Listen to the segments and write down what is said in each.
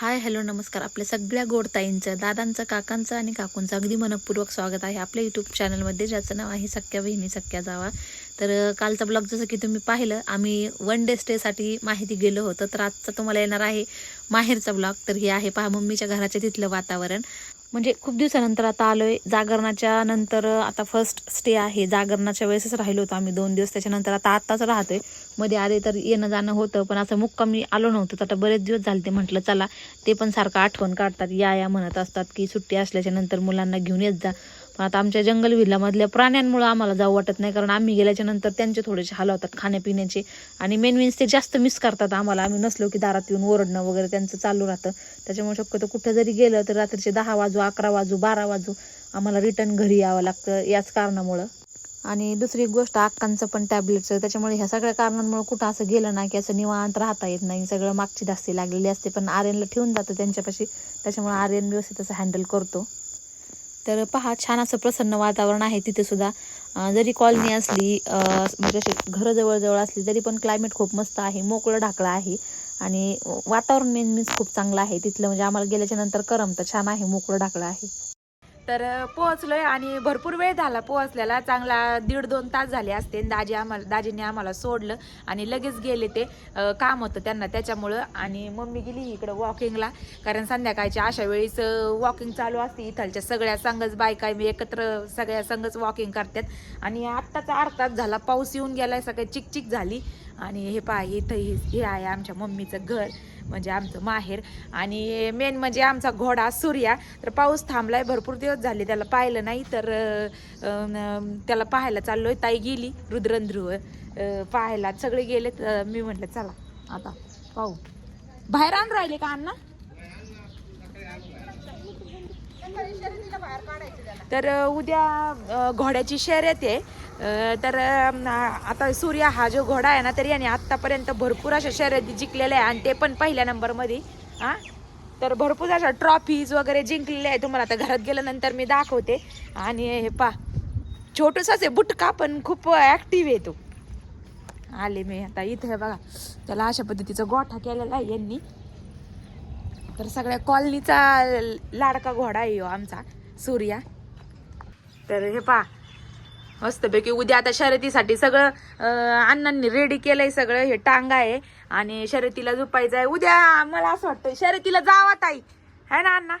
Hi hello नमस्कार. आपल्या सगळ्या गोडताईंचं दादांचं काकांचं आणि काकूंचं अगदी मनपूर्वक स्वागत आहे आपल्या यूट्यूब चॅनलमध्ये ज्याचं नाव आहे सख्या बहिणी सख्या जावा. तर कालचा ब्लॉग जसं की तुम्ही पाहिलं आम्ही वन डे स्टेसाठी माहिती गेलो होतो तर आजचा तुम्हाला येणार आहे माहेरचा ब्लॉग तर हे आहे पहा मम्मीच्या घराच्या तिथलं वातावरण. म्हणजे खूप दिवसानंतर आता आलोय. जागरणाच्या नंतर आता फर्स्ट स्टे आहे. जागरणाच्या वेळेसच राहिलो होतो आम्ही दोन दिवस. त्याच्यानंतर आता आत्ताच राहतोय. मध्ये आले तर येणं जाणं होतं पण असं मुक्कामी आलो नव्हतं. तर आता बरेच दिवस झाले ते म्हटलं चला ते पण सारखं आठवण काढतात या या म्हणत असतात की सुट्टी असल्याच्या नंतर मुलांना घेऊन येत जा. पण आता आमच्या जंगल विल्लामधल्या प्राण्यांमुळे आम्हाला जाऊ वाटत नाही कारण आम्ही गेल्याच्यानंतर त्यांचे थोडेसे हाल होतात खाण्यापिण्याचे. आणि मेन मीन्स ते जास्त मिस करतात आम्हाला. आम्ही नसलो की दारात येऊन ओरडणं वगैरे त्यांचं चालू राहतं. त्याच्यामुळे शक्यतो कुठं जरी गेलं तर रात्रीचे दहा वाजू अकरा वाजू बारा वाजू आम्हाला रिटर्न घरी यावं लागतं याच कारणामुळं. आणि दुसरी गोष्ट अक्कांचं पण टॅबलेटचं त्याच्यामुळे ह्या सगळ्या कारणांमुळे कुठं असं गेलं ना की असं निवांत राहता येत नाही. सगळं मागची दास्ती लागलेली असते पण आर्यनला ठेवून जातं त्यांच्यापाशी. त्याच्यामुळे आर्यन व्यवस्थित असं हँडल करतो. तर पहा छान असं प्रसन्न वातावरण आहे तिथे सुद्धा. जरी कॉलनी असली म्हणजे अशी घरं जवळजवळ असली तरी पण क्लायमेट खूप मस्त आहे मोकळं ढाकळं आहे. आणि वातावरण मेन मीन्स खूप चांगलं आहे तिथलं. म्हणजे आम्हाला गेल्याच्यानंतर करमतं छान आहे मोकळं ढाकळं आहे. तर पोहोचलो पोहोचलोय आणि भरपूर वेळ झाला पोहोचल्याला. चांगला दीड दोन तास झाले असते दाजी आम्हाला दाजीने आम्हाला सोडलं आणि लगेच गेले ते काम होतं त्यांना त्याच्यामुळं. आणि मम्मी गेली इकडं वॉकिंगला कारण संध्याकाळच्या अशा वेळीच वॉकिंग चालू असते इथलच्या सगळ्या संघच बायका एकत्र सगळ्या संघच वॉकिंग करतात. आणि आत्ताचा अर्थात झाला पाऊस येऊन गेला सगळं चिकचिक झाली. आणि हे पहा इथं हे हे आहे आमच्या मम्मीचं घर. म्हणजे आमचं माहेर. आणि मेन म्हणजे आमचा घोडा सूर्या. तर पाऊस थांबलाय भरपूर दिवस झाले त्याला पाहिलं नाही तर त्याला पाहायला चाललोय. ताई गेली रुद्रंध्रुव पाहायला. सगळे गेलेत तर मी म्हटलं चला आता पाहू. बाहेर आण राहिले का अण्णा? तर उद्या घोड्याची शर्यत आहे. तर आता सूर्या हा जो घोडा आहे ना तर याने आत्तापर्यंत भरपूर अशा शर्यती जिंकलेल्या आहे. आणि ते पण पहिल्या नंबरमध्ये हां तर भरपूर अशा ट्रॉफीज वगैरे जिंकलेल्या आहे तुम्हाला आता घरात गेल्यानंतर मी दाखवते. आणि हे पा छोटूसाच आहे बुटका पण खूप ॲक्टिव्ह आहे तो. आले मी आता इथे बघा. त्याला अशा पद्धतीचा गोठा केलेला आहे यांनी. तर सगळ्या कॉलनीचा लाडका घोडा आहे आमचा सूर्या. तर हे पा मस्तपैकी उद्या आता शर्यतीसाठी सगळं अण्णांनी रेडी केलंय सगळं हे टांगा आहे आणि शर्यतीला झोपायचं आहे. उद्या मला असं वाटतं शर्यतीला जावा ताई. है ना अण्णा?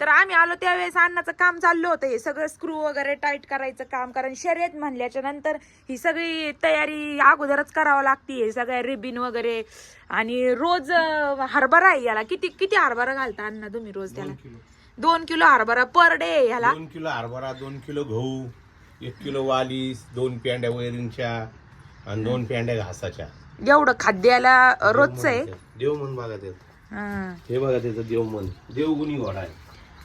तर आम्ही आलो त्यावेळेस अण्णाचं काम चाललं होतं. हे सगळं स्क्रू वगैरे टाईट करायचं काम कारण शर्यत म्हणल्याच्या नंतर ही सगळी तयारी अगोदरच करावं लागते सगळ्या रिबिन वगैरे आणि रोज हरभरा आहे याला. किती किती हरभरा घालता अण्णा तुम्ही रोज त्याला? दोन किलो हरभरा पर डे ह्याला. दोन किलो हरभरा दोन किलो गहू एक किलो वालीस दोन पेंड्या वैरींच्या आणि दोन पेंड्या घासाच्या. एवढं खाद्याला रोजचं आहे? देवमन बघा ते हा. हे बघा त्याचं देवमन देवगुणी घोडा आहे.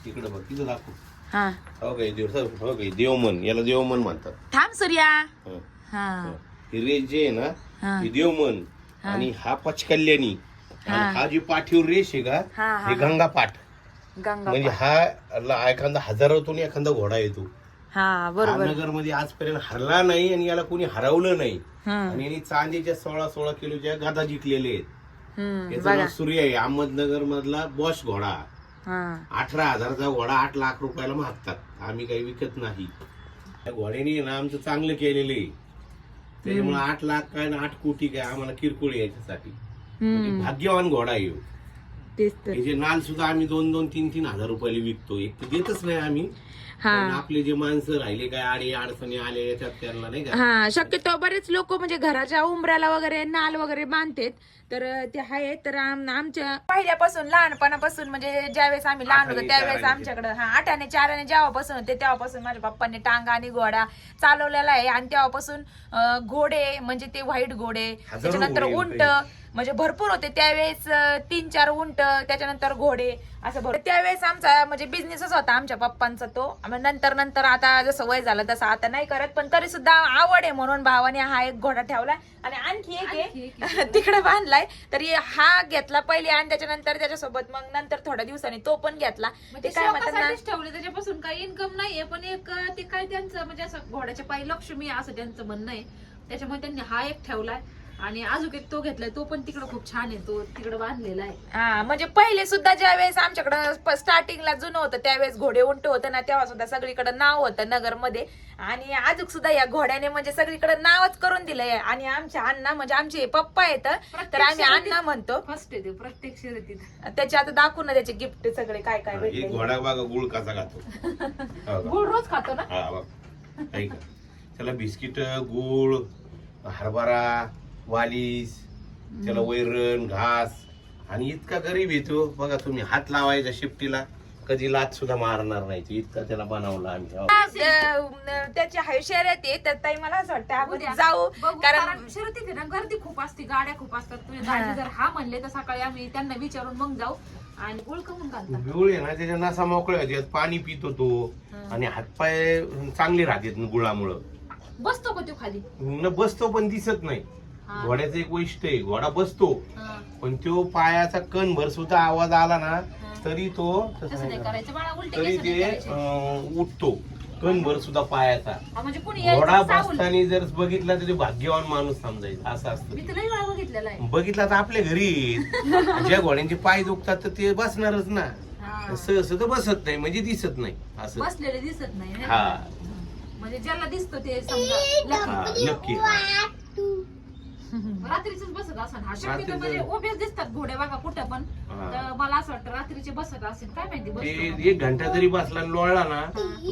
तिकडे बघ तिथं दाखव. हा. हो काय देव हो काय देवमन याला देवमन म्हणतात. थांब सूर्या. हं. हा. हे. जे आहे ना हा. देवमन आणि हा पचकल्याणी आणि हा. जी पाठीवर रेस आहे का हा, हे गंगा पाठ म्हणजे हा एखादा हजारातून एखादा घोडा येतो. हा बरोबर. नगरमध्ये आजपर्यंत हरला नाही आणि याला कोणी हरवलं नाही. आणि यांनी चांदीच्या सोळा सोळा किलोच्या गादा जिंकलेले आहेत. हम्म याचं नाव सूर्य आहे. अहमदनगर मधला बॉश घोडा. हा. अठरा हजारचा घोडा आठ लाख रुपयाला मागतात. आम्ही काही विकत नाही. त्या घोड्याने ना आमचं चांगलं केलेलं आहे. त्याच्यामुळे आठ लाख काय ना आठ कोटी काय आम्हाला किरकोळ याच्यासाठी. म्हणजे भाग्यवान घोडा ह्यो. तेच तर. हे जे नाल सुद्धा आम्ही दोन दोन तीन तीन हजार रुपयाला विकतो. एक तर देतच नाही आम्ही. पण आपले जे माणसं राहिले काय आडे अडचणी आले याच्यात त्यांना नाही का? हा शक्यतो बरेच लोक म्हणजे घराच्या उंबऱ्याला वगैरे नाल वगैरे बांधतात तर ते आहे तर आम- आमच्या पहिल्यापासून लहानपणापासून म्हणजे ज्यावेळेस आम्ही लहान होतो आठाने, त्यावेळेस चाराने. आमच्याकडे हा आठाने चाराने जेव्हापासून होते तेव्हापासून माझ्या पप्पांनी टांगा आणि घोडा चालवलेला आहे. आणि तेव्हापासून अं, घोडे म्हणजे ते व्हाईट घोडे. त्याच्यानंतर घोडे उंट होते. म्हणजे भरपूर होते. त्यावेळेस तीन चार उंट त्याच्यानंतर घोडे असं भरपूर त्यावेळेस आमचा म्हणजे बिझनेसच होता आमच्या पप्पांचा तो. नंतर नंतर आता जसं वय झालं तसं आता नाही करत पण तरी सुद्धा आवड आहे म्हणून भावाने हा एक घोडा ठेवलाय आणि आणखी एक आहे. तिकडे बांधलाय. तरी हा घेतला पहिले आणि त्याच्यानंतर त्याच्यासोबत मग नंतर थोड्या दिवसांनी तो पण घेतला. ते काय म्हणतात ठेवले त्याच्यापासून काही इन्कम नाहीये. पण एक ते काय त्यांचं म्हणजे असं घोड्याच्या पायी लक्ष्मी असं त्यांचं म्हणणं आहे. त्याच्यामुळे त्यांनी हा एक ठेवलाय. आणि अजून एक तो घेतलाय तो पण तिकडे खूप छान आहे तो तिकडे बांधलेला आहे. हा म्हणजे पहिले सुद्धा ज्या वेळेस आमच्याकडं स्टार्टिंगला जुनं होतं त्यावेळेस घोडे उंट होतं ना तेव्हा सुद्धा सगळीकडे नाव होतं नगरमध्ये. आणि अजून सुद्धा या घोड्याने म्हणजे सगळीकडे नावच करून दिलंय. आणि आमच्या अण्णा म्हणजे आमचे पप्पा येत तर आम्ही अण्णा म्हणतो. फर्स्ट आहे ते प्रत्येक शर्यतीत. त्याचे आता दाखवू ना त्याचे गिफ्ट सगळे काय काय भेटले. घोडा बघा गुळ कसा खातो. हा बघा. गुळ रोज खातो ना? हा बघ. ऐक. त्याला बिस्किट गुळ हरभरा वालीस त्याला वैरण घास आणि इतका गरीब येतो बघा तुम्ही हात लावायचा शिफ्टीला कधी लात सुद्धा मारणार नाही इतका त्याला बनवला आम्ही. हो. अं, त्याची हयशर येते तर ताई मला असं वाटतं आपण जाऊ. कारण शर्यतीत आहे ना गर्दी खूप असते गाड्या खूप असतात. तुम्ही दाजी जर हा म्हणले तर सकाळी आम्ही त्यांना विचारून मग जाऊ आणि गुळ कमून घालतात. गुळ आहे ना त्याच्या नसा मोकळ्या होत्यात पाणी पितो तो. आणि हातपाय चांगले राहतात गुळामुळं. बसतो का तो खाली? न बसतो पण दिसत नाही. घोड्याचं एक वैशिष्ट्य आहे घोडा बसतो. पण तो पायाचा कणभर सुद्धा आवाज आला ना तरी तो तरी ते उठतो. कणभर सुद्धा पायाचा. म्हणजे कोणी घोडा बसताना जर बघितला तर ते भाग्यवान माणूस समजायचा. असं असतं बघितला तर आपल्या घरी. ज्या घोड्यांचे पाय दुखतात तर ते बसणारच ना. सहस तर बसत नाही म्हणजे दिसत नाही. असं. बसलेले दिसत नाही हा? म्हणजे ज्याला दिसतो ते समजा. नक्की. रात्रीच बसत असेल हा शक्यतो रात्रीचं- म्हणजे ओबेस दिसतात घोडे बघा कुठं पण. हा. तर मला असं वाटतं रात्रीचे बसत असेल. काय माहिती ते बसतो एक घंटा जरी बसला आणि लोळला ना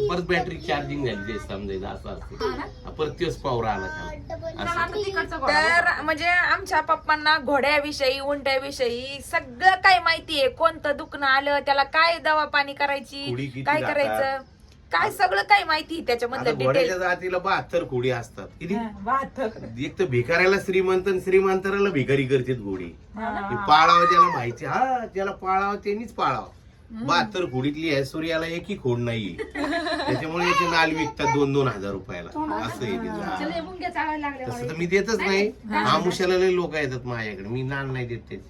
परत बॅटरी चार्जिंग झाली ते समजायचं असं हा असतं? परत तेच पावर आला त्याला. चला असं. आता तिकडचा घोडा तर. म्हणजे आमच्या पप्पांना घोड्याविषयी उंट्याविषयी सगळं काय माहितीये. कोणतं दुखणं आलं त्याला काय दवा पाणी करायची किती काय जातात? करायचं? काय सगळं काय माहिती आता त्याच्यामधलं घोड्याच्या डिटेल जातीला बहात्तर घोडी असतात. किती? एक तर भिकाऱ्याला श्रीमंत आणि श्रीमंताला भिकारी करतात घोडी. ती पाळावं ज्याला माहिती हा ज्याला पाळावं त्यांनीच पाळावं. बहात्तर खोडीतली आहे सूर्याला एकही खोड नाहीये. त्याच्यामुळे याचे नाल विकतात दोन दोन हजार रुपयाला. असं आहे त्याचं. हा. चल, हे मुंग्या चालायला लागल्या तसं तर. मी देतच नाही आमुष्याला लय लोक येतात माझ्याकडे. मी नाल नाही देत ते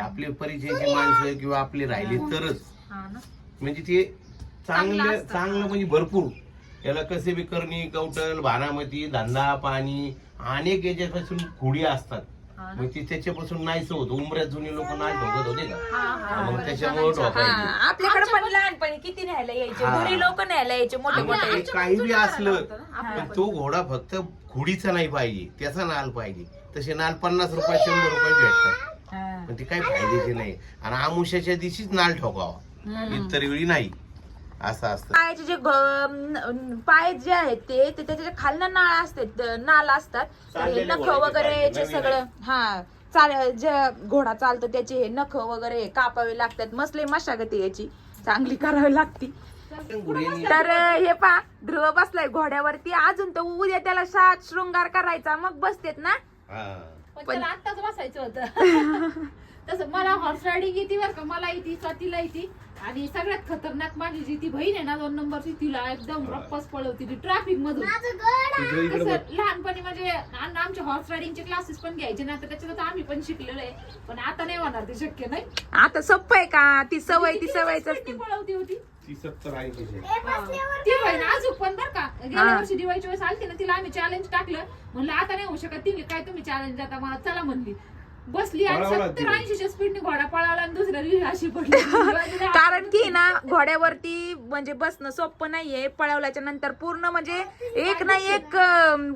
आपले परिचयाची माणसं किंवा आपले राहिले तरच. हा ना. म्हणजे ते चांगलं चांगलं असतं. चांगलं म्हणजे भरपूर. याला कसे बी करणी कवटल भानामती धंदा पाणी अनेक याच्यापासून खुडी असतात. हा ना? मग ती त्याच्यापासून नाहीच होत उमऱ्यात जुनी लोक नाही ढोकत होते का हा, हा, मग त्याच्यामुळे. ढोकायचे. आपल्याकडे पण लहानपणी किती न्यायला यायचे? हा. घरी लोक न्यायला यायचे मोठे आपल्या- मोठे. आमच्या काही बी बाजूला असलं होतं ना, आपल्या पण तो घोडा फक्त खुडीचा नाही पाहिजे त्याचा नाल पाहिजे. तसे नाल पन्नास रुपये शंभर रुपये भेटतात. पण ते काही फायद्याचे नाही. आणि आमुष्याच्या दिवशीच नाल ठोकावा. इतर वेळी नाही. असं असतं. पायाचे जे पाय जे आहेत ते ते त्याच्या खालनं नाळ असते नाल असतात हे नख वगैरे नवीन सगळं हा चाल जे घोडा चालतो त्याचे हे नख वगैरे कापावे लागतात मसले मशागत आहे याची चांगली करावी लागती. तर हे पा ध्रुव बसलाय घोड्यावरती अजून तर उद्या त्याला सात शृंगार करायचा मग बसतेत ना? हा. पण त्याला आत्ताच बसायचं होतं. तसं मला हॉर्स रायडिंग येते बरं का मला येते स्वातीला येते. आणि सगळ्यात खतरनाक माझी जी ती बहीण आहे ना दोन नंबरची तिला एकदम रप्पस पळवती ती ट्रॅफिक मधून. तुझ्या इकडे बघ. कसं लहानपणी म्हणजे आम- आमचे हॉर्स रायडिंगचे क्लासेस पण घ्यायचे ना तर त्याच्यात आम्ही पण शिकलेलो आहे. पण आता नाही होणार ते शक्य नाही? आता सोपं आहे का? ती सवय ती सवयच किती असते. पळवती होती? ती सत्तर ऐंशी ती बहीण अजून पण बरं का. गेल्या हा. वर्षी दिवाळीच्या वेळेस आलती ना तिला आम्ही चॅलेंज टाकलं. म्हणलं आता नाही होऊ शकत तिने काय तुम्ही चॅलेंज देता? मला चला म्हणली. बसली आणि सत्तर. ऐंशीच्या स्पीडने घोडा पळावला आणि दुसऱ्या दिवशी अशी पडली. कारण की ना घोड्यावरती म्हणजे बसणं सोपं नाहीये. पळवल्याच्या नंतर पूर्ण म्हणजे एक ना एक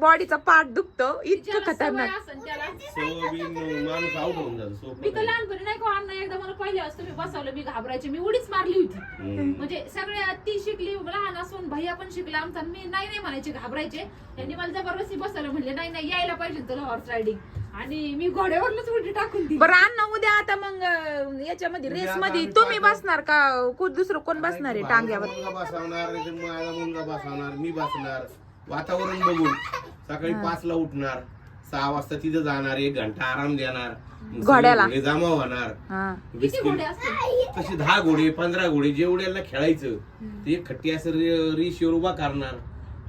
बॉडीचा पार्ट दुखतो. इतकं ज्याला सवय खतरनाक. असेल त्याला. सो बिन माणूस आउट होऊन जातो सोपं मी तर नाही. लहानपणी नाही का अण्णा एकदा मला पहिले असतं मी बसवलं मी घाबरायचे. मी उडीच मारली होती. म्हणजे सगळ्या ती शिकली लहान असून भैया पण शिकला आमचा. मी नाही नाही म्हणायचे घाबरायचे. त्यांनी मला जबरदस्ती बसवलं म्हणले नाही नाही यायला पाहिजे तुला हॉर्स रायडिंग आणि मी घोड्यावरच उलटी टाकून दिली. बरं अण्णा उद्या आता मग याच्यामध्ये उद्या रेस मध्ये तुम्ही. बसणार का? को- दुसरं कोण बसणार आहे टांग्यावर? मुलगा बसवणार नाही तर माझा मुलगा बसवणार मी बसणार. वातावरण बघून. सकाळी पाच ला उठणार. सहा वाजता तिथं जाणार एक घंटा आराम देणार. मग सगळे घोड्याला. घोडे जमा होणार. हा. किती घोडे असते तसे दहा घोडे पंधरा घोडे जेवढ्याला खेळायचं ते एक खट्टी असं रेषेवर उभा करणार.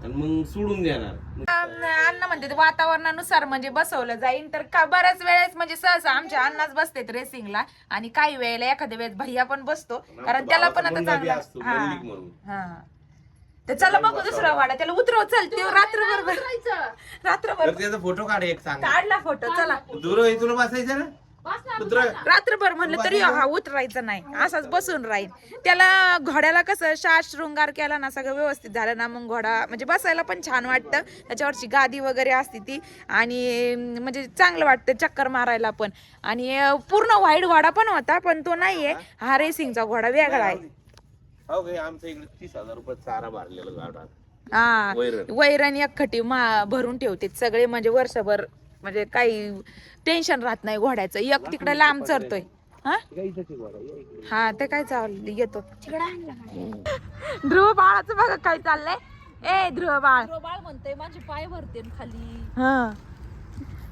आणि मग सोडून देणार. अण्णा म्हणते ते वातावरणानुसार म्हणजे बसवलं जाईल तर का बऱ्याच वेळेस म्हणजे सहसा आमच्या अण्णाच बसतेत रेसिंगला आणि काही वेळेला एखाद्या वेळेस भैया पण बसतो. कारण त्याला पण आता चांगला हा. हा. तर चला बघू दुसरा वाडा. त्याला उतरव चल ते रात्रभर. रात्रभर तर त्याचा फोटो काढ एक चांगला. काढला फोटो चला. दूर तुला बसायचं ना? रात्रभर म्हणलं तरी हा उतरायचं नाही. असाच बसून राहील. त्याला घोड्याला कसं शास शृंगार केला ना सगळं व्यवस्थित झालं ना मग घोडा म्हणजे बसायला पण छान वाटतं. त्याच्यावरची गादी वगैरे असते ती. आणि म्हणजे चांगलं वाटतं चक्कर मारायला पण. आणि पूर्ण व्हाईट घोडा पण होता पण तो नाहीये. हा रेसिंगचा घोडा वेगळा आहे. हो काय आमच्या इकडे तीस हजार रुपये चारा भरलेला गावडा हा. वैरण. वैरण एक खटी मा भरून ठेवते सगळे म्हणजे वर्षभर म्हणजे काही टेन्शन राहत नाही घोड्याचं. एक तिकडे लांब चरतोय हा? हा ते काय चाललं येतो. ध्रुव बाळाचं बघा काय चाललंय. ए ध्रुव बाळ बाळ म्हणतोय माझे पाय भरते खाली. हा.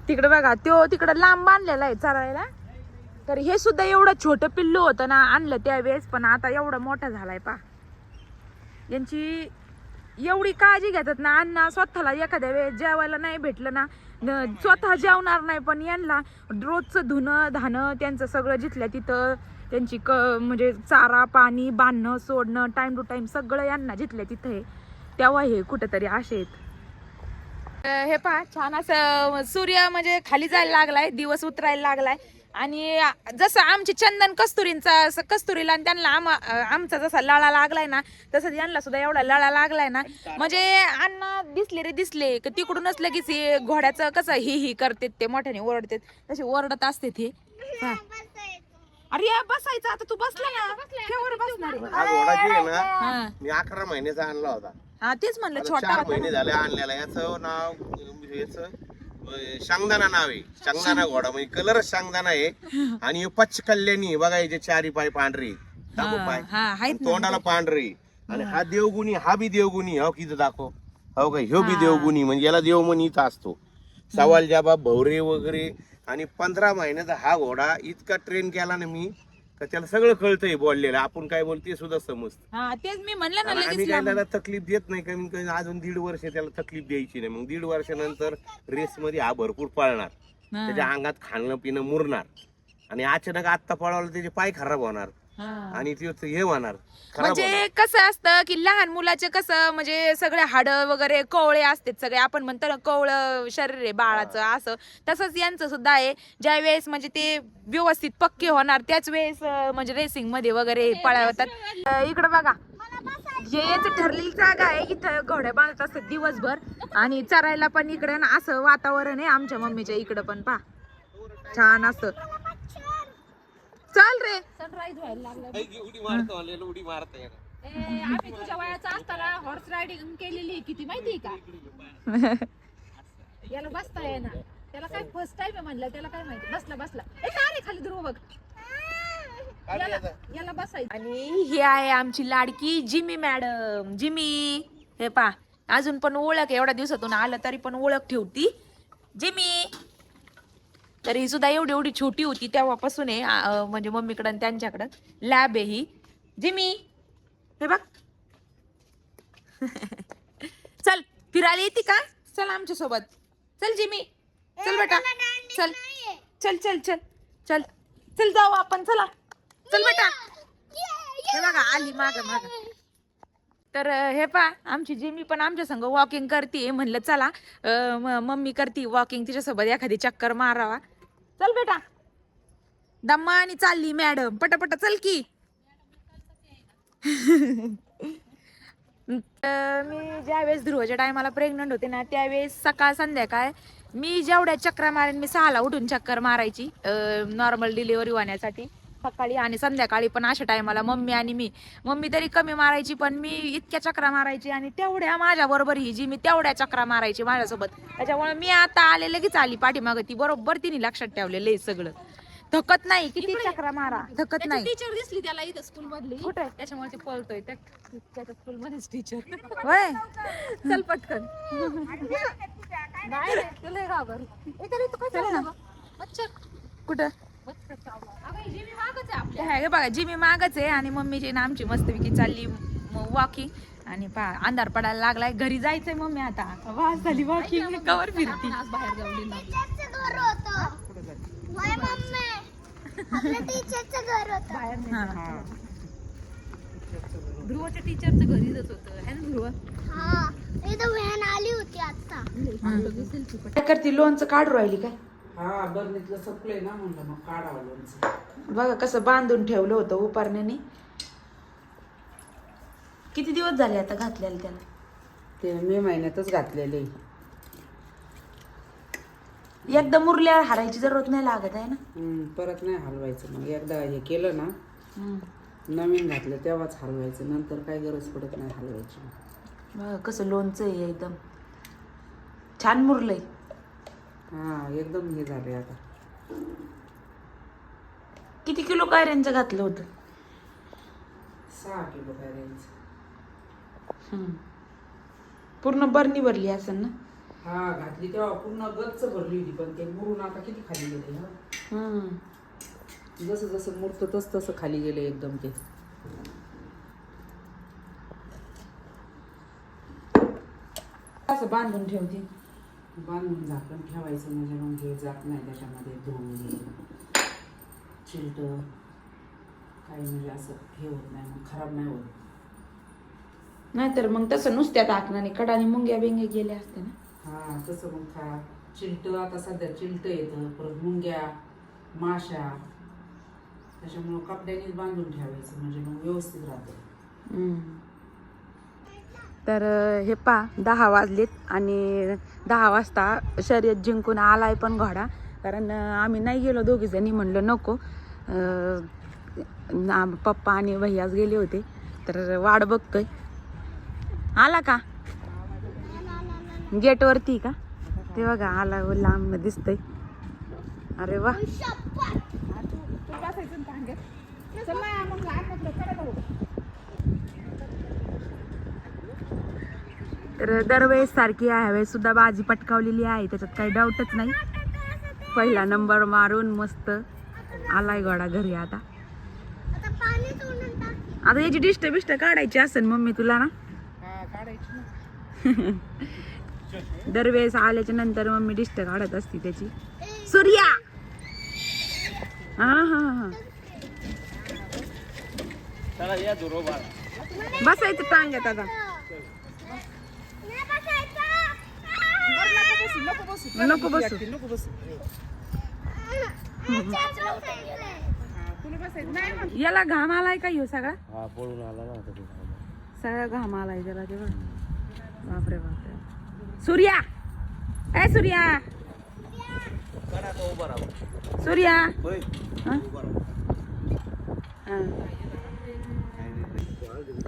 तिकडे बघा तो तिकडे लांब बांधलेला आहे चरायला. तर हे सुद्धा एवढं छोटं पिल्लू होतं ना आणलं त्यावेळेस पण आता एवढा मोठा झालाय पा यांची एवढी काळजी घेतात ना अण्णा स्वतःला एखाद्या वेळेस जेवायला नाही भेटलं न- स्वतः जेवणार नाही पण यांना रोजचं धुणं धाणं त्यांचं सगळं जिथल्या तिथं त्यांची क म्हणजे चारा पाणी बांधणं सोडणं टाइम टू टाइम सगळं यांना जिथल्या तिथं आहे. तेव्हा हे कुठंतरी असे आहेत. हे पहा छान असं सूर्य म्हणजे खाली जायला लागलाय दिवस उतरायला लागलाय. आणि जसं आमची चंदन कस्तुरींचा असं कस्तुरीला आणि त्यांना आम आमचा जसा लळा लागलाय ना तसं यांना सुद्धा एवढा लळा लागलाय ना. म्हणजे अण्णा दिसले रे दिसले की तिकडूनच लगेच हे घोड्याचं कसं ही ही करते ते मोठ्याने ओरडतात. तसे ओरडत असते ते. हा. अरे या, बसायचं आता तू बसला ना. बसणार आहे? हा घोडा जे आहे ना? हा. मी अकरा महिन्याचा आणला होता. हा तेच म्हणलं आता छोटा चार होता. महिने. झाले आणलेला. याचं नाव याच शांगदाना नाव आहे. शांगदाना घोडा. म्हणजे कलर शांगदाना आहे. आणि हे पच्च कल्याणी आहे. बघा याचे चारी पाय पांढरे दाखव हा, पाय. हा आहेत ना. तोंडाला पांढरे आणि हा देवगुणी हा बी देवगुणी हो किती दाखव. हो काय ह्यो बी देवगुणी म्हणजे याला देवमन इथं असतो. सवाल जाबा भवरे वगैरे. आणि पंधरा महिन्याचा हा घोडा इतका ट्रेन केला ना मी का त्याला सगळं कळतंय बोललेलं आपण काय बोलते सुद्धा समजत हा तेच मी म्हणलं ना आणि लगेच आम्ही काय लांब. त्याला तकलीफ देत नाही कमी कमी अजून दीड वर्ष त्याला तकलीफ द्यायची नाही मग दीड वर्षानंतर रेस मध्ये हा भरपूर पळणार हा. त्याच्या अंगात खाणं पिणं मुरणार आणि अचानक आत्ता पळवलं त्याचे पाय खराब होणार. आणि ते हे होणार. खराब. म्हणजे कसं असतं की लहान मुलाचे कसं म्हणजे सगळे हाड वगैरे कवळे असतात सगळे. आपण म्हणतो ना कवळ शरीर आहे बाळाचं असं. तसंच यांचं सुद्धा आहे. ज्या वेळेस म्हणजे ते व्यवस्थित पक्के होणार त्याच वेळेस अं, म्हणजे रेसिंगमध्ये वगैरे पळवतात. इकडे बघा. हे याचं ठरलेली जागा आहे. इथं घोड्या बांधत असतात दिवसभर. आणि चरायला पण इकडे ना असं वातावरण आहे. आमच्या मम्मीच्या इकडं पण पा छान असं. चल रे. सनराईज व्हायला लागला. उडी मारतो आलेलं, उडी मारता येणार. ए, आम्ही तुझ्या वयाचा असताना हॉर्स रायडिंग केलेली आहे. किती माहिती का? याला बसता येणार. त्याला काय फर्स्ट टाइम आहे म्हणलं त्याला काय माहिती? बसला बसला. ए काय रे खाली ध्रुव बघ. याला याला बसायचं. आणि ही आहे आमची लाडकी जिमी मॅडम. जिमी हे पा अजून पण ओळख आहे, एवढ्या दिवसातून आलं तरी पण ओळख ठेवती. जिमी! तर ही सुद्धा एवढी एवढी छोटी होती तेव्हापासून आहे म्हणजे मम्मीकडं आणि त्यांच्याकडं. लॅब आहे ही. जिमी हे बघ. चल फिरायला येते का? चल आमच्यासोबत चल जिमी. चल बेटा. चल. चल चल चल. चल. चल जाऊ आपण चला. चल बेटा. हे बघा आली माग माग. तर हे पा आमची जिमी पण आमच्या संग वॉकिंग करते म्हणलं चला मम्मी करते वॉकिंग तिच्यासोबत एखादी चक्कर मारावा. चल बेटा. दम्मा आणि चालली मॅडम. पटापट चल की. तर मी ज्यावेळेस ध्रुवाच्या टायमाला प्रेग्नंट होते ना त्यावेळेस सकाळ संध्याकाळ मी जेवढ्या चक्रा मारेन मी सहाला उठून चक्कर मारायची नॉर्मल डिलिव्हरी होण्यासाठी सकाळी आणि संध्याकाळी पण अशा टायमाला मम्मी आणि मी. मम्मी तरी कमी मारायची पण मी इतक्या चक्रा मारायची आणि तेवढ्या माझ्या बरोबर ही जी मी तेवढ्या चक्रा मारायची माझ्यासोबत. त्याच्यामुळे मी आता आले लगेच आली पाठीमागं. ती बरोबर तिने लक्षात ठेवलेलं आहे सगळं. थकत नाही किती चक्रा मारा. थकत नाही. टीचर दिसली त्याला इथं स्कूल मधली. कुठे? त्याच्यामुळे ते पळतोय. त्या त्याच्या स्कूल मध्येच टीचर होय. चल पटकन. नाही तुला घाबर कुठं? ही हे बघा जिमी मागच आहे आणि मम्मीची ना आमची मस्तपैकी चालली वॉकिंग आणि पा अंधार पडायला लागलाय. घरी जायचंय मम्मी आता. वास झाली वॉकिंग कवर फिरती. बाहेर dinner. टीचरचं घर मम्मी. घर होतं. हा. ध्रुवाच्या टीचरचं घरीच होतं. है ना ध्रुव? हा. इथं व्हॅन आली होती आता काय करते? लोणचं काढू राहिली काय? हा बरणीतलं सपलंय ना म्हणलं मग काढावं लोणचं. बघा कसं बांधून ठेवलं होतं उपारण्याने. किती दिवस झाले आता घातलेलं त्याला? ते मे महिन्यातच घातलेले. एकदा मुरल्यावर हारायची जरूरत नाही लागत आहे ना? परत नाही हलवायचं मग. एकदा हे केलं ना नवीन घातलं तेव्हाच हलवायचं. नंतर काय गरज पडत नाही हलवायची. बघा कसं लोणचं आहे एकदम. छान मुरलंय. हा एकदम हे झाले आता. किती किलो कायऱ्यांचं घातलं होतं? सहा किलो काय द्यायचं हम्म. पूर्ण बरणी भरली असेल ना? हा घातली तेव्हा पूर्ण गच्च भरली होती पण ते मुरून आता किती खाली गेले हा? हम्म. जसं जसं मुरतं तस तसं खाली गेले एकदम ते. असं बांधून ठेवते. बांधून झाकण ठेवायचं म्हणजे मग हे जात नाही त्याच्यामध्ये धुवून चिलट. काही म्हणजे असं हे होत नाही मग खराब नाही होत. नाहीतर मग तसं नुसत्या टाकणाने कडाने मुंग्या बिंग्या गेल्या असते ना. हा तसं मग खा. चिलट आता सध्या चिलट येतं परत मुंग्या माशा. त्याच्यामुळं कपड्यानेच बांधून ठेवायचं म्हणजे मग व्यवस्थित राहतं. तर हे पा दहा वाजलेत आणि दहा वाजता शर्यत जिंकून आलाय पण घोडा. कारण आम्ही नाही गेलो दोघीजणी म्हणलं नको. पप्पा आणि भैयाच गेले होते. तर वाट बघतोय. आला का? गेटवरती का? ते बघा आला व लांब दिसतंय. अरे वा. तर दरवेळेस सारखी ह्यावेळेस सुद्धा बाजी पटकावलेली आहे त्याच्यात काही डाऊटच नाही. पहिला नंबर मारून मस्त आलाय घोडा घरी आता. आता याची डिस्ट बिस्ट काढायची असेल मम्मी तुला ना? दरवेळेस आल्याच्यानंतर मम्मी डिस्ट काढत असती त्याची. सूर्या! हा हा हा. बसायचं टांग्यात आता नाही बसायचं नको बसू. याला घाम आलाय का ह्यो सगळा हा पळून आला ना आता. सगळा घाम आलाय त्याला बापरे बापरे सूर्या ए सूर्या सूर्या हा? हा.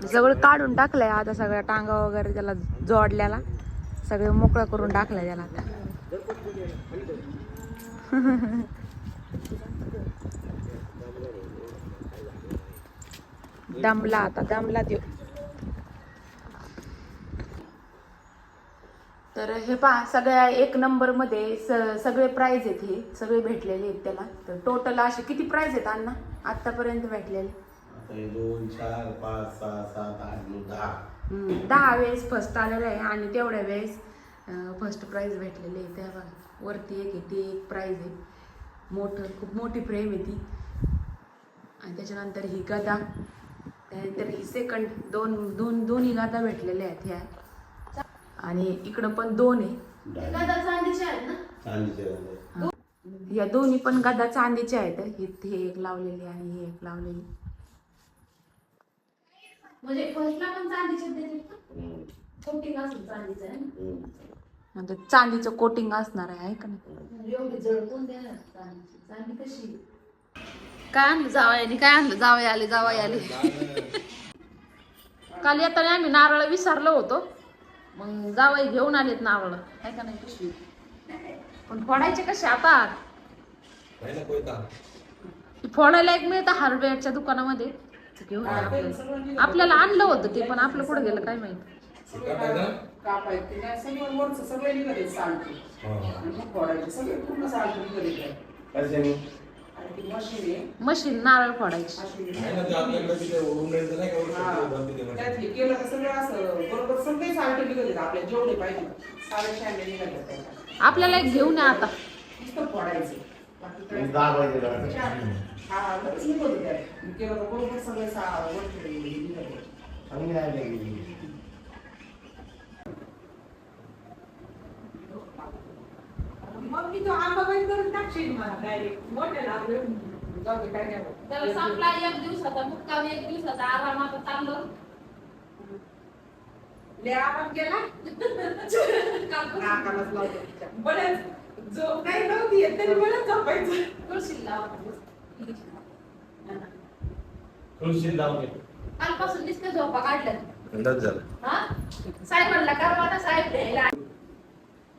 सगळं काढून टाकलंय आता सगळ्या टांगा वगैरे त्याला जोडल्याला सगळं मोकळं करून टाकलं त्याला. आता दमला आता दमला देऊ तर हे पहा सगळ्या एक नंबरमध्ये स- सगळे प्राइज आहेत हे सगळे भेटलेले आहेत त्याला. तर टोटल असे किती प्राइज आहेत अण्णा? आतापर्यंत भेटलेले. दोन चार पाच सहा सात आठ नऊ दहा. दहा वेळेस फर्स्ट आलेलं आहे आणि तेवढ्या वेळेस फर्स्ट प्राइज भेटलेले आहे. त्या बघा वरती एक आहे ती एक प्राइज आहे. मोठं खूप मोठी फ्रेम आहे ती. आणि त्याच्यानंतर ही गदा. त्यानंतर ही सेकंड दोन दोन दोन्ही गदा भेटलेल्या आहेत ह्या. आणि इकडं पण दोन आहे. या दोन्ही पण गदा चांदीच्या आहेत. हे हे एक लावलेली आणि हे एक लावलेली. म्हणजे फर्स्टला पण चांदीचे देते हम्म. कोटिंग असेल चांदीचं आहे ना? हम्म. आता चांदीचं कोटिंग असणार आहे है का नाही? म्हणजे एवढी जड कोण देणार चांदीची? चांदी कशी? काय आणलं जावयाने? काय आणलं? जावई आले जावई आले. काल येताना आम्ही नारळ विसरलो होतो. मग जावई घेऊन आलेत नारळ. आहे का नाही पिशवी पण फोडायचे कसे आता? ना कोयता? फोडायला एक मिळतं हार्डवेअरच्या दुकानामध्ये. घेऊन आपल्याला आपल्याला आणलं होतं ते पण आपलं कुठं गेलं काय माहिती. कापायचे नाही सगळं वरचं सगळे निघाले सालटी हा. आणि मग फोडायचे. सगळे पूर्ण सालटी निघाले काय कशाने? आणि ती मशीन आहे. मशीन नारळ फोडायची. त्यात. हे केलं तर सगळं असं बरोबर सगळे निघाले आपल्या जेवढे पाहिजे. साडे शहाण्णव निघाले आपल्याला एक घेऊन या आता. नुसतं फोडायचं. बाकी काय- मग दहा वाजेला. हा लगेच निघत होत्या केलं तर बरोबर सगळे सा वरचे निघाले मग मी तो आंबा बंद करून टाकशील मला डायरेक्ट मोठ्या लागलं जाऊ दे, काय नाही होत. त्याला संपला एक दिवसाचा मुक्काम एक दिवसाचा आराम आता चाललो लय आराम केला नाकालाच लावतो तिच्या. बरंच झोप नाही नव्हती येत तरी बरंच झोपायचं तुळशीला लावा. तुळशी कालपासून नुसतं झोपा काढल्या अंदाज झाला. हा? साहेबांना करवा ना साहेब न्यायला.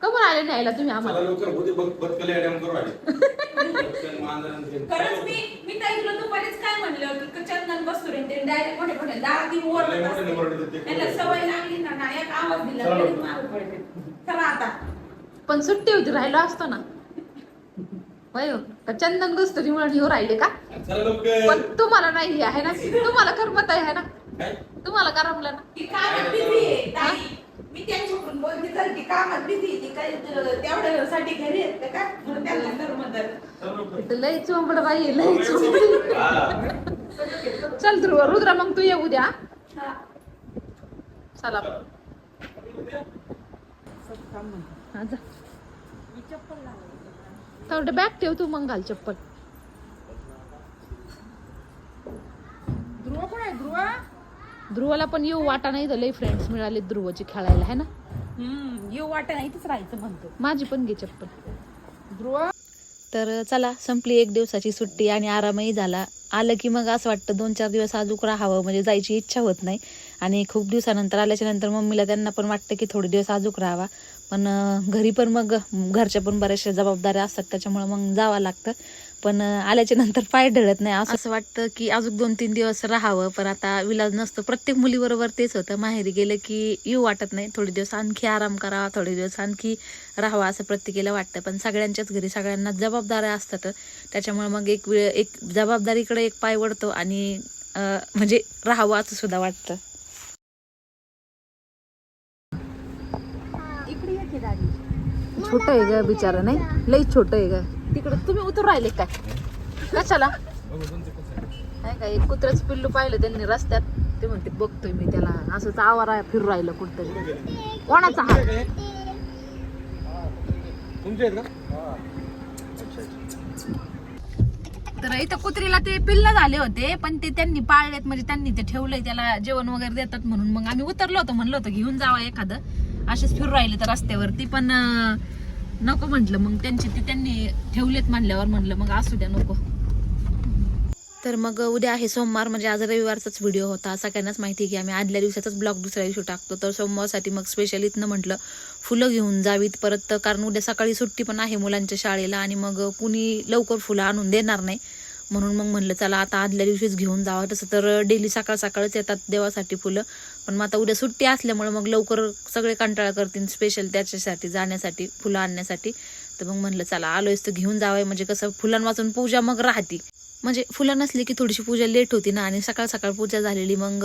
कमून आले न्यायला तुम्ही आम्हाला? मला लवकर होते बघ बदकले अडॅम करू आले. मांजरांचं ते. खरंच मी मी ताई तुला दुपारीच काय म्हणलं होतं की चंदन बसतो ते डायरेक्ट मोठे मोठे लय मोठे. त्यांना सवय लागली ना ना एक आवाज दिला चला तरी लवकर. मागं पडते चला आता. पण सुट्टी होती राहिलो असतो ना. होय चंदन कस्तुरी म्हणून येऊ राहिले का? पण तुम्हाला नाही आहे ना? तुम्हाला करमत आहे ना? काय? तुम्हाला करमलं ना? ती कामात बिझी आहे? ताई मी त्यांच्याकडून बोलते तर ती कामात बिझी ती काय तेवढ्यासाठी घरी येत का? त्यांना लय चोंबड बाई लय चोंबडी. हा. चल ध्रुव रुद्रा मग तू ये उद्या चला. हा, जा. तेवढं बॅग ठेव तू मग घाल चप्पल. ध्रुव कोण आहे? ध्रुव? ध्रुवाला पण येऊ वाटा नाही तर लय फ्रेंड्स मिळाले ध्रुवची खेळायला है ना? हम्म येऊ वाटत नाही इथंच राहायचं म्हणतो. माझी पण घे चप्पल. ध्रुव? तर चला संपली एक दिवसाची सुट्टी आणि आरामही झाला. आलं की मग असं वाटतं दोन चार दिवस अजून राहावं म्हणजे जायची इच्छा होत नाही. आणि खूप दिवसानंतर आल्याच्यानंतर मम्मीला त्यांना पण वाटतं की थोडे दिवस अजून राहावा. पण घरी पण मग घरच्या पण बऱ्याचशा जबाबदाऱ्या असतात त्याच्यामुळे मग जावं लागतं. पण आल्याच्यानंतर पाय ढळत नाही असं. असं वाटतं की अजून दोन तीन दिवस राहावं पण आता विलाज नसतो. प्रत्येक मुलीबरोबर तेच होतं. माहेरी गेलं की येऊ वाटत नाही. थोडे दिवस आणखी आराम करावा थोडे दिवस आणखी राहावा असं प्रत्येकीला वाटतं. पण सगळ्यांच्याच घरी सगळ्यांना जबाबदाऱ्या असतात. त्याच्यामुळे मग एक वेळ एक जबाबदारीकडे एक पाय वळतो आणि म्हणजे राहावं असं सुद्धा वाटतं. छोट आहे ग बिचारा नाही? लई छोट आहे ग. तिकडं तुम्ही उतर राहिले काय? कशाला? नाही का एक कुत्र्याच पिल्लू पाहिलं त्यांनी रस्त्यात. ते म्हणते बघतोय मी त्याला. असंच आवारा फिरू राहिलं कुठतरी. कोणाचा हा तुमचे आहेत का? तर इथं कुत्रीला ते पिल्ल झाले होते पण ते त्यांनी पाळलेत म्हणजे त्यांनी ते ठेवलंय त्याला जेवण वगैरे देतात म्हणून. मग आम्ही उतरलो होतो म्हणलं होतं घेऊन जावा एखादं. असेच फिरू राहिले तर रस्त्यावरती पण नको म्हटलं मग त्यांची ते त्यांनी ठेवलेत म्हणल्यावर म्हटलं मग असू द्या नको. तर मग उद्या आहे सोमवार म्हणजे आज रविवारचाच व्हिडिओ होता. सगळ्यांनाच माहिती की आम्ही आदल्या दिवसाचाच ब्लॉग दुसऱ्या दिवशी टाकतो. तर सोमवारसाठी मग स्पेशल इथनं म्हटलं फुलं घेऊन जावीत परत. कारण उद्या सकाळी सुट्टी पण आहे मुलांच्या शाळेला आणि मग कुणी लवकर फुलं आणून देणार नाही. म्हणून मग म्हणलं चला आता आदल्या दिवशीच घेऊन जावं. तसं तर डेली सकाळ सकाळच येतात देवासाठी फुलं. पण मग आता उद्या सुट्टी असल्यामुळे मग लवकर सगळे कंटाळा करतील स्पेशल त्याच्यासाठी जाण्यासाठी फुलं आणण्यासाठी. तर मग म्हणलं चला आलोयच तर घेऊन जावं म्हणजे कसं फुलांवाचून पूजा मग राहती. म्हणजे फुलं नसली की थोडीशी पूजा लेट होती ना आणि सकाळ सकाळ पूजा झालेली मग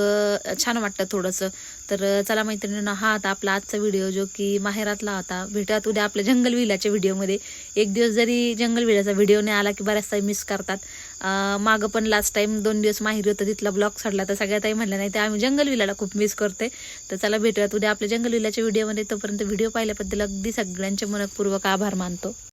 छान वाटतं थोडंसं. तर चला मैत्रिणींना हा आता आपला आजचा व्हिडिओ जो की माहेरातला होता. भेटत उद्या आपल्या जंगल विलाच्या व्हिडिओमध्ये एक दिवस जरी जंगल विलाचा व्हिडिओ नाही आला की बऱ्याचदा मिस करतात. मागं पण लास्ट टाइम दोन दिवस माहेरी होतं तिथला ब्लॉग सोडला तर सगळ्यात आई म्हणलं नाही तर आम्ही जंगल विलाला खूप मिस करते तर चला भेटूयात. उद्या आपल्या जंगल विलाच्या व्हिडिओमध्ये तोपर्यंत व्हिडिओ पाहिल्याबद्दल अगदी सगळ्यांचे मनपूर्वक आभार मानतो.